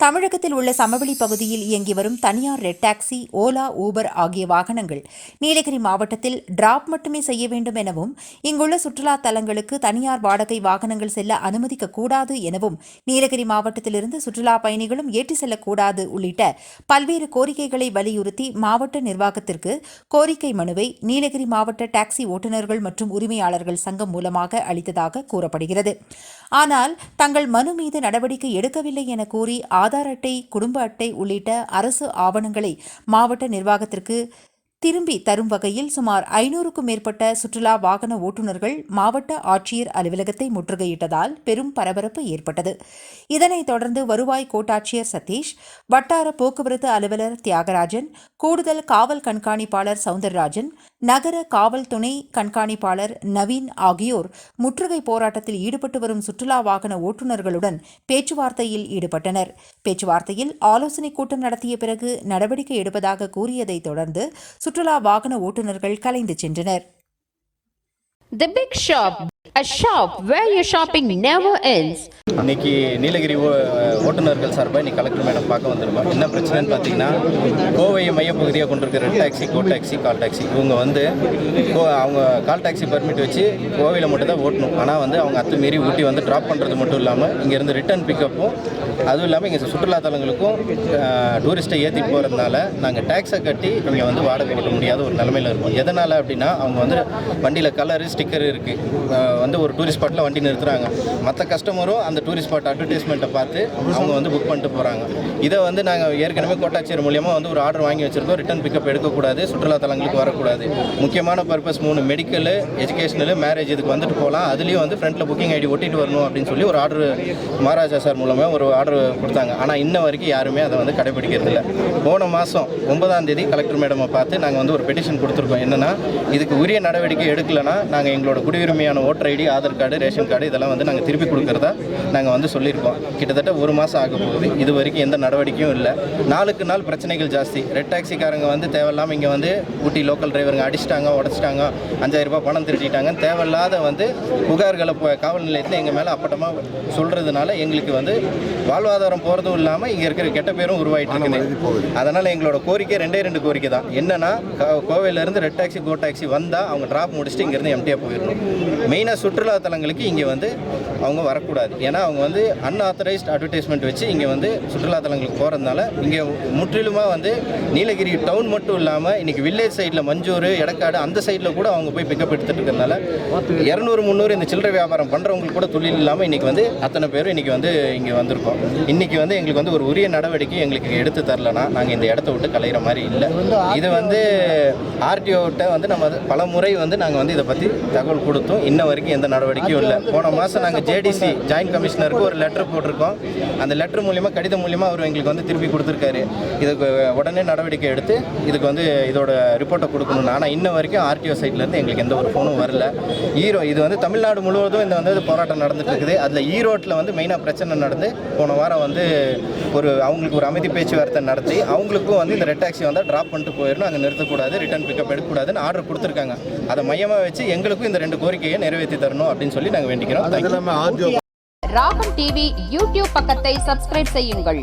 தமிழகத்தில் உள்ள சமவெளி பகுதியில் இயங்கி வரும் தனியார் ரெட் டாக்ஸி ஓலா ஊபர் ஆகிய வாகனங்கள் நீலகிரி மாவட்டத்தில் டிராப் மட்டுமே செய்ய வேண்டும் எனவும் இங்குள்ள சுற்றுலா தலங்களுக்கு தனியார் வாடகை வாகனங்கள் செல்ல அனுமதிக்க கூடாது எனவும் நீலகிரி மாவட்டத்திலிருந்து சுற்றுலா பயணிகளும் ஏற்றி செல்லக்கூடாது உள்ளிட்ட பல்வேறு கோரிக்கைகளை வலியுறுத்தி மாவட்ட நிர்வாகத்திற்கு கோரிக்கை மனுவை நீலகிரி மாவட்ட டாக்ஸி ஓட்டுநர்கள் மற்றும் உரிமையாளர்கள் சங்கம் மூலமாக அளித்ததாக கூறப்படுகிறது. ஆனால் தங்கள் மனு மீது நடவடிக்கை எடுக்கவில்லை என கூறி ஆதார் அட்டை குடும்ப அட்டை உள்ளிட்ட அரசு ஆவணங்களை மாவட்ட நிர்வாகத்திற்கு திரும்பி தரும் வகையில் சுமார் ஐநூறுக்கும் மேற்பட்ட சுற்றுலா வாகன ஓட்டுநர்கள் மாவட்ட ஆட்சியர் அலுவலகத்தை முற்றுகையிட்டதால் பெரும் பரபரப்பு ஏற்பட்டது. இதனைத் தொடர்ந்து வருவாய் கோட்டாட்சியர் சதீஷ் வட்டார போக்குவரத்து அலுவலர் தியாகராஜன் கூடுதல் காவல் கண்காணிப்பாளர் சவுந்தரராஜன் நகர காவல் துணை கண்காணிப்பாளர் நவீன் ஆகியோர் முற்றுகை போராட்டத்தில் ஈடுபட்டு வரும் சுற்றுலா வாகன ஓட்டுநர்களுடன் பேச்சுவார்த்தையில் ஈடுபட்டனர். பேச்சுவார்த்தையில் ஆலோசனைக் கூட்டம் நடத்திய பிறகு நடவடிக்கை எடுப்பதாக கூறியதைத் தொடர்ந்து சுற்றுலா வாகன ஓட்டுநர்கள் கலைந்து சென்றனர். The Big Shop, a shop where your shopping never ends. இன்னைக்கு நீலகிரி ஓ- ஓட்டுநர்கள் சார்பாக இன்னைக்கு கலெக்டர் மேடம் பார்க்க வந்திருக்கோம். என்ன பிரச்சனைன்னு பார்த்தீங்கன்னா கோவையை மையப்பகுதியாக கொண்டிருக்கிற red taxi go taxi call taxi இவங்க வந்து கோ அவங்க கால் டாக்ஸி பர்மிட் வச்சு கோவையில் மட்டும் தான் ஓட்டணும். ஆனால் வந்து அவங்க அத்துமீறி ஊட்டி வந்து ட்ராப் பண்ணுறது மட்டும் இல்லாமல் இங்கேருந்து ரிட்டர்ன் பிக்கப்பும் அதுவும் இல்லாமல் இங்கே சுற்றுலா தலங்களுக்கும் டூரிஸ்ட்டை ஏற்றிட்டு போகிறதுனால நாங்கள் டேக்ஸை கட்டி இங்கே வந்து வாடகை ஓட்ட முடியாத ஒரு நிலமையில இருக்கும். எதனால் அப்படின்னா அவங்க வந்து வண்டியில் கலரு ஸ்டிக்கர் இருக்குது வந்து ஒரு டூரிஸ்ட் ஸ்பாட்டில் வண்டி நிறுத்துறாங்க. மற்ற கஸ்டமரும் அந்த டூரிஸ்ட் ஸ்பாட் அட்வர்டைஸ்மெண்ட்டை பார்த்து அவங்க வந்து புக் பண்ணிட்டு போகிறாங்க இதை வந்து நாங்கள் ஏற்கனவே கோட்டாட்சியர் மூலியமாக வந்து ஒரு ஆர்டர் வாங்கி வச்சிருக்கோம். ரிட்டர்ன் பிக்கப் எடுக்கக்கூடாது. சுற்றுலா தலங்களுக்கு வரக்கூடாது. முக்கியமான பர்பஸ் மூணு மெடிக்கல் எஜுகேஷனல் மேரேஜ் இதுக்கு வந்துட்டு போகலாம் அதுலேயும் வந்து ஃப்ரண்ட்டில் புக்கிங் ஐடி ஒட்டிட்டு வரணும் அப்படின்னு சொல்லி ஒரு ஆர்டர் மகாராஜா சார் மூலமாக ஒரு ஆர்டர் கொடுத்தாங்க. ஆனால் இன்ன வரைக்கும் யாருமே அதை வந்து கடைபிடிக்கிறது போன மாதம் ஒன்பதாம் தேதி கலெக்டர் மேடமை பார்த்து நாங்கள் வந்து ஒரு பெட்டிஷன் கொடுத்துருக்கோம். என்னன்னா இதுக்கு உரிய நடவடிக்கை எடுக்கலைன்னா நாங்கள் எங்களோட குடியுரிமையான ஓட்டரை ID Aadhaar card ration card இதெல்லாம் வந்து நாங்கள் திருப்பி கொடுக்கறதா நாங்கள் வந்து சொல்லியிருக்கோம். கிட்டத்தட்ட ஒரு மாதம் ஆக போகுது. இது வரைக்கும் எந்த நடவடிக்கையும் இல்லை. நாளுக்கு நாள் பிரச்சனைகள் ஜாஸ்தி. ரெட் டாக்ஸிக்காரங்க வந்து தேவையில்லாமல் இங்கே வந்து ஊட்டி லோக்கல் டிரைவருங்க அடிச்சிட்டாங்க உடச்சிட்டாங்க அஞ்சாயிரம் ரூபாய் பணம் திருட்டிட்டாங்க தேவையில்லாத வந்து புகார்களை காவல் நிலையத்தில் எங்கள் மேலே அப்பட்டமாக சொல்கிறதுனால எங்களுக்கு வந்து வாழ்வாதாரம் போகிறதும் இல்லாமல் இங்கே இருக்கிற கெட்ட பேரும் உருவாயிட்டு இருக்குது. அதனால் எங்களோட கோரிக்கை ரெண்டே ரெண்டு கோரிக்கை தான். என்னன்னா கோவையிலேருந்து ரெட் டாக்ஸி கோ டாக்ஸி வந்தால் அவங்க ட்ராப் முடிச்சுட்டு இங்கேருந்து எம்டியாக போயிடணும். மெயினாக சுற்றுலா தலங்களுக்கு இங்கே வந்து அவங்க வரக்கூடாது. ஏன்னா அவங்க வந்து அன்ஆத்தரைஸ்ட் அட்வர்டைஸ்மெண்ட் வச்சு இங்கே வந்து சுற்றுலா தலங்களுக்கு போகிறதுனால இங்கே முற்றிலுமாக வந்து நீலகிரி டவுன் மட்டும் இல்லாமல் இன்றைக்கி வில்லேஜ் சைடில் மஞ்சூர் எடக்காடு அந்த சைடில் கூட அவங்க போய் பிக்கப் எடுத்துகிட்டு இருக்கிறதுனால இரநூறு முந்நூறு இந்த சில்லறை வியாபாரம் பண்ணுறவங்களுக்கு கூட தொழில் இல்லாமல் இன்றைக்கி வந்து அத்தனை பேரும் இன்னைக்கு வந்து இங்கே வந்திருக்கோம். இன்றைக்கி வந்து எங்களுக்கு வந்து ஒரு உரிய நடவடிக்கை எங்களுக்கு எடுத்து தரலனா நாங்கள் இந்த இடத்த விட்டு கலையிற மாதிரி இல்லை. இது வந்து ஆர்டிஓட்ட வந்து நம்ம பல முறை வந்து நாங்கள் வந்து இதை பற்றி தகவல் கொடுத்தோம். இன்ன வரைக்கும் எந்த நடவடிக்கையும் இல்லை. போன மாதம் நாங்கள் ஜேடிசி ஜாயின்ட் கமிஷனருக்கு ஒரு லெட்டர் போட்டிருக்கோம். அந்த லெட்டர் மூலியமாக கடிதம் மூலியமாக அவர் எங்களுக்கு வந்து திருப்பி கொடுத்துருக்காரு. இதுக்கு உடனே நடவடிக்கை எடுத்து இதுக்கு வந்து இதோட ரிப்போர்ட்டை கொடுக்கணும் ஆனால் இன்ன வரைக்கும் ஆர்டிஓ சைட்லேருந்து எங்களுக்கு எந்த ஒரு ஃபோனும் வரல. ஈரோ இது வந்து தமிழ்நாடு முழுவதும் இந்த வந்து போராட்டம் நடந்துட்டு இருக்குது. அதில் ஈரோட்டில் வந்து மெயினாக பிரச்சனை நடந்து போன வாரம் வந்து ஒரு அவங்களுக்கு ஒரு அமைதி பேச்சுவார்த்தை நடத்தி அவங்களுக்கும் வந்து இந்த ரெட் டாக்ஸி வந்தால் ட்ராப் பண்ணிட்டு போயிடணும். அங்கே நிறுத்தக்கூடாது ரிட்டர்ன் பிக்கப் எடுக்கக்கூடாதுன்னு ஆர்டர் கொடுத்துருக்காங்க. அதை மையமாக வச்சு எங்களுக்கும் இந்த ரெண்டு கோரிக்கையை நிறைவேற்றி தரணும் அப்படின்னு சொல்லி நாங்கள் வேண்டிக்கிறோம். ராகம் டிவி யூடியூப் பக்கத்தை சப்ஸ்கிரைப் செய்யுங்கள்